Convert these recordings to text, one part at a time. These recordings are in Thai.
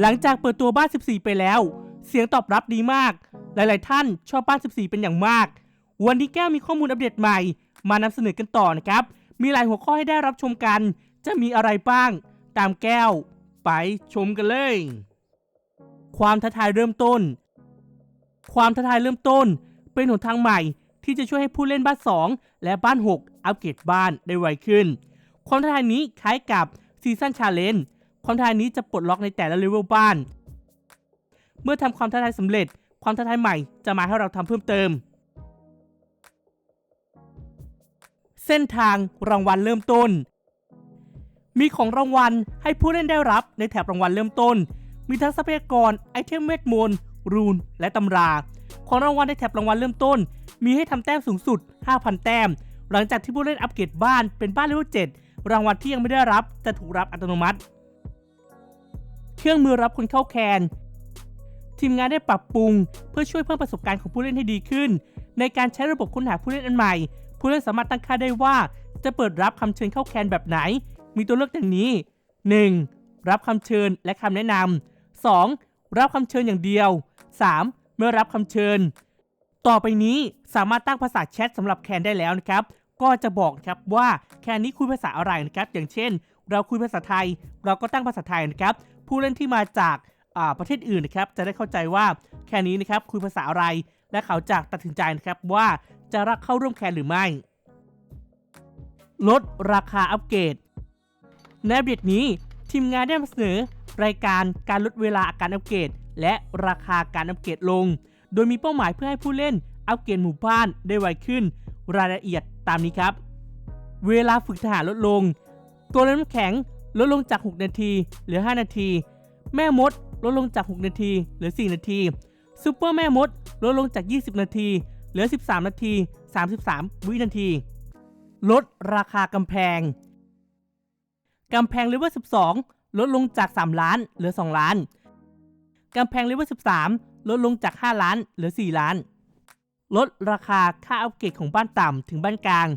หลังจากเปิดตัวบ้าน 14 ไปแล้ว เสียงตอบรับดีมาก หลาย ๆ ท่านชอบบ้าน 14 เป็นอย่างมาก วันนี้แก้วมีข้อมูลอัปเดตใหม่ มานำเสนอกันต่อนะครับ มีหลายหัวข้อให้ได้รับชมกัน จะมีอะไรบ้าง ตามแก้ว ไปชมกันเลย ความท้าทายเริ่มต้น ความท้าทายเริ่มต้น เป็นหนทางใหม่ที่จะช่วยให้ผู้เล่นบ้าน 2 และบ้าน 6 อัปเกรดบ้านได้ไวขึ้น ความท้าทายนี้คล้ายกับซีซันชาเลนจ์ ความท้าทายนี้จะปลดล็อกในแต่ละเลเวลบ้าน เมื่อทำความท้าทายสำเร็จ ความท้าทายใหม่จะมาให้เราทำเพิ่มเติม เส้นทางรางวัลเริ่มต้น มีของรางวัลให้ผู้เล่นได้รับในแถบรางวัลเริ่มต้น มีทั้งทรัพยากรไอเทมเวทมนต์รูน และตำรา ของรางวัลในแถบรางวัลเริ่มต้น มีให้ทำแต้มสูงสุด 5,000 แต้ม หลังจากที่ผู้เล่นอัปเกรดบ้านเป็นบ้านเลเวล7รางวัลที่ยังไม่ได้รับจะถูกรับอัตโนมัติ เครื่องมือรับคนเข้าแคน ทีมงานได้ปรับปรุง เพื่อช่วยเพิ่มประสบการณ์ของผู้เล่นให้ดีขึ้น ในการใช้ระบบค้นหาผู้เล่นอันใหม่ ผู้เล่นสามารถตั้งค่าได้ว่า จะเปิดรับคำเชิญเข้าแคนแบบไหน มีตัวเลือกดังนี้ 1. รับคำเชิญและคำแนะนำ 2. รับคำเชิญอย่างเดียว 3. ไม่รับคำเชิญ ต่อไปนี้สามารถตั้งภาษาแชทสำหรับแคนได้แล้วนะครับก็จะบอกนะครับว่าแคนนี้คุยภาษาอะไรนะครับ อย่างเช่น เราคุยภาษาไทย เราก็ตั้งภาษาไทยนะครับ ผู้เล่นที่มาจากาประเทศอื่นนะครับจะได้เข้าใจว่าแคนนี้นะครับคุยภาษาอะไร และเขาจะตัดสินใจนะครับว่าจะรับเข้าร่วมแคนหรือไม่ ลดราคาอัปเกรดในอัปเดตนี้ทีมงานได้นำเสนอรายการการลดเวลาการอัปเกรดและราคาการอัปเกรดลง โดยมีเป้าหมายเพื่อให้ผู้เล่นอัปเกรดหมู่บ้านได้ไวขึ้น รายละเอียดตามนี้ครับ เวลาฝึกทหารลดลง ตัวเล่นน้ำแข็ง ลดลงจาก 6 นาที เหลือ 5 นาที แม่มด ลดลงจาก 6 นาที เหลือ 4 นาทีซูเปอร์แม่มด ลดลงจาก 20 นาที เหลือ 13 นาที 33 วินาที ลดราคากำแพง กำแพงเลเวล12 ลดลงจาก 3 ล้าน เหลือ 2 ล้าน กำแพงเลเวล13 ลดลงจาก 5 ล้าน เหลือ 4 ล้าน ลดราคาค่าอัปเกรดของบ้านต่ำถึงบ้านกลาง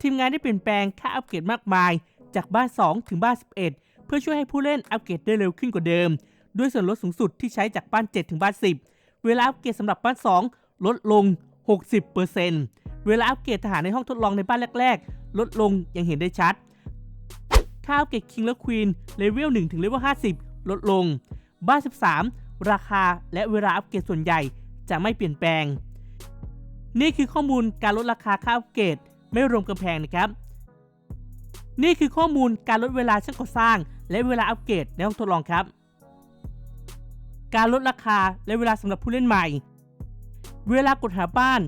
ทีมงานได้เปลี่ยนแปลงค่าอัปเกรดมากมาย จากบ้าน 2 ถึงบ้าน 11 เพื่อช่วยให้ผู้เล่นอัปเกรดได้เร็วขึ้นกว่าเดิม ด้วยส่วนลดสูงสุดที่ใช้จากบ้าน 7 ถึงบ้าน 10 เวลาอัปเกรดสำหรับบ้าน 2 ลดลง 60%เวลาอัปเกรดทหารในห้องทดลองในบ้านแรก ๆ ลดลงอย่างเห็นได้ชัดค่าอัปเกรดคิงและควีนเลเวล1ถึงเลเวล50 ลดลง บ้าน 13 ราคาและเวลาอัปเกรดส่วนใหญ่จะไม่เปลี่ยนแปลง นี่คือข้อมูลการลดราคาค่าอัปเกรดไม่รวมกำแพงนะครับ นี่คือข้อมูลการลดเวลาช่างก่อสร้าง และเวลาอัปเกรดในห้องทดลองครับ การลดราคาและเวลาสำหรับผู้เล่นใหม่ เวลากดหาบ้าน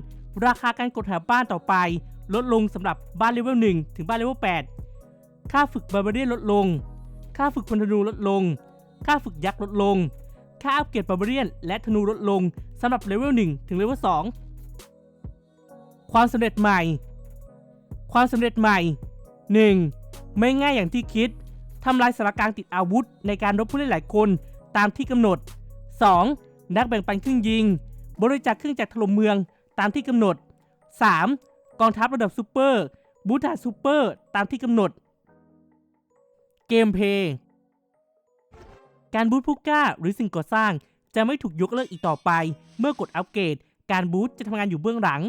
ราคาการกดหาบ้านต่อไป ลดลงสำหรับบ้านเลเวล1ถึงบ้านเลเวล8ค่าฝึกบาร์เบเรียนลดลง ค่าฝึกพลธนูลดลง ค่าฝึกยักษ์ลดลง ค่าอัปเกรดบาร์เบเรียน และธนูลดลงสำหรับเลเวล1ถึงเลเวล2ความสำเร็จใหม่ ความสำเร็จใหม่ 1. ไม่ง่ายอย่างที่คิดทำลายสานการติดอาวุธ ในการรบผู้เล่นหลายคนตามที่กำหนด 2. นักแบ่งปันเครื่องยิง บริจาคเครื่องจักรถล่มเมืองตามที่กำหนด 3. กองทัพระดับซูเปอร์บูธาซูเปอร์ตามที่กำหนด เกมเพลย์การบูทผู้กล้าหรือสิ่งก่อสร้างจะไม่ถูกยกเลิกอีกต่อไป เมื่อกดอัปเกรด การบูทจะทำงานอยู่เบื้องหลัง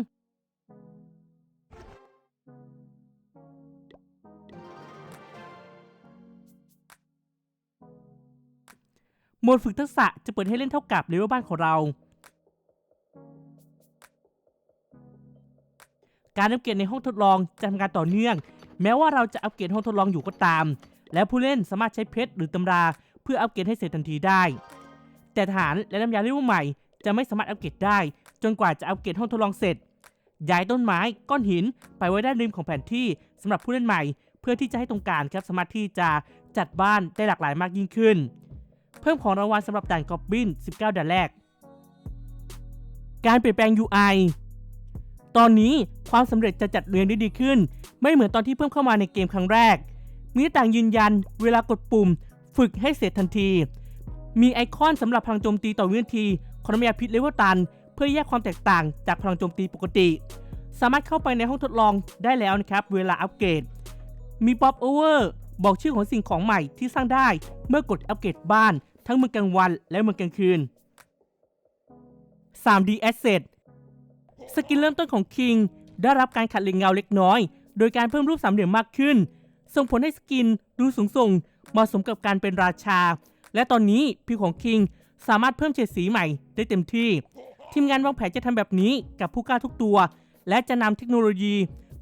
โหมดฝึกทักษะจะเปิดให้เล่นเท่ากับเลเวลบ้านของเรา การอัปเกรดในห้องทดลองจะทำการต่อเนื่อง แม้ว่าเราจะอัปเกรดห้องทดลองอยู่ก็ตาม และผู้เล่นสามารถใช้เพชรหรือตำรา เพื่ออัปเกรดให้เสร็จทันทีได้ แต่ฐานและน้ำยาเลเวลใหม่ จะไม่สามารถอัปเกรดได้ จนกว่าจะอัปเกรดห้องทดลองเสร็จ ย้ายต้นไม้ก้อนหินไปไว้ด้านริมของแผนที่สำหรับผู้เล่นใหม่ เพื่อที่จะให้ตรงกลารครับสามารถที่จะจัดบ้านได้หลากหลายมากยิ่งขึ้น เพิ่มของรางวัลสำหรับด่านกอบบิน 19 ด่านแรก การเปลี่ยนแปลง UI ตอนนี้ความสำเร็จจะจัดเรียงได้ดีขึ้น ไม่เหมือนตอนที่เพิ่มเข้ามาในเกมครั้งแรก มีต่างยืนยัน เวลากดปุ่ม ฝึกให้เสร็จทันที มีไอคอนสำหรับพลังโจมตีต่อวินาทีขอน้ำยาพิษเลเวลตัน เพื่อแยกความแตกต่างจากพลังโจมตีปกติ สามารถเข้าไปในห้องทดลองได้แล้วนะครับ เวลาอัปเกรด มีป๊อปโอเวอร์บอกชื่อของสิ่งของใหม่ที่สร้างได้เมื่อกดอัปเกรดบ้าน ทั้งเมืองกลางวันและเมืองกลางคืน 3D Asset สกินเริ่มต้นของ King ได้รับการขัดเรียงเงาเล็กน้อย โดยการเพิ่มรูปสามเหลี่ยมมากขึ้น ส่งผลให้สกินดูสูงส่งเหมาะสมกับการเป็นราชา และตอนนี้ผิวของ King สามารถเพิ่มเฉดสีใหม่ได้เต็มที่ ทีมงานวางแผนจะทำแบบนี้กับผู้กล้าทุกตัว และจะนำเทคโนโลยี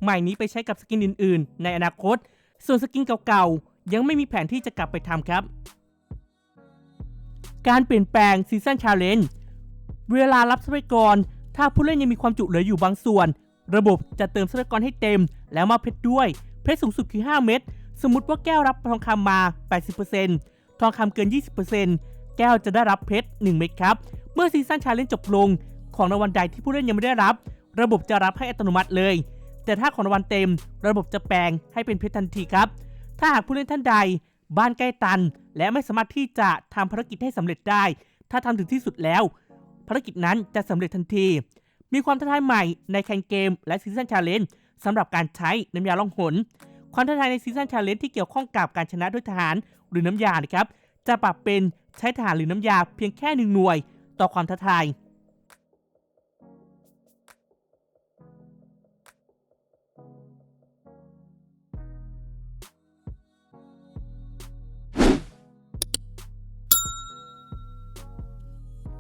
ใหม่นี้ไปใช้กับสกินอื่น ๆ ในอนาคต ส่วนสกินเก่าๆ ยังไม่มีแผนที่จะกลับไปทำครับ การเปลี่ยนแปลงซีซันชาเลนจ์เวลารับทรัพยากร ถ้าผู้เล่นยังมีความจุเหลืออยู่บางส่วน ระบบจะเติมทรัพยากรให้เต็ม แล้วมาเพชรด้วย เพชรสูงสุดคือ 5 เม็ด สมมติว่าแก้วรับทองคำมา 80%ทองคำเกิน 20%แก้วจะได้รับเพชร 1 เม็ดครับ เมื่อซีซันชาเลนจ์จบลง ของรางวัลใดที่ผู้เล่นยังไม่ได้รับ ระบบจะรับให้อัตโนมัติเลย แต่ถ้าของรางวัลเต็ม ระบบจะแปลงให้เป็นเพชรทันทีครับ ถ้าหากผู้เล่นท่านใด บ้านใกล้ตัน และไม่สามารถที่จะทำภารกิจให้สำเร็จได้ ถ้าทำถึงที่สุดแล้ว ภารกิจนั้นจะสำเร็จทันที มีความท้าทายใหม่ในแคนเกม และซีซันชาเลนจ์สำหรับการใช้น้ำยาล่องหน ความท้าทายในซีซันชาเลนจ์ที่เกี่ยวข้องกับการชนะด้วยทหารหรือน้ำยานะครับจะปรับเป็นใช้ทหารหรือน้ำยาเพียงแค่หนึ่งหน่วย ต่อความท้าทาย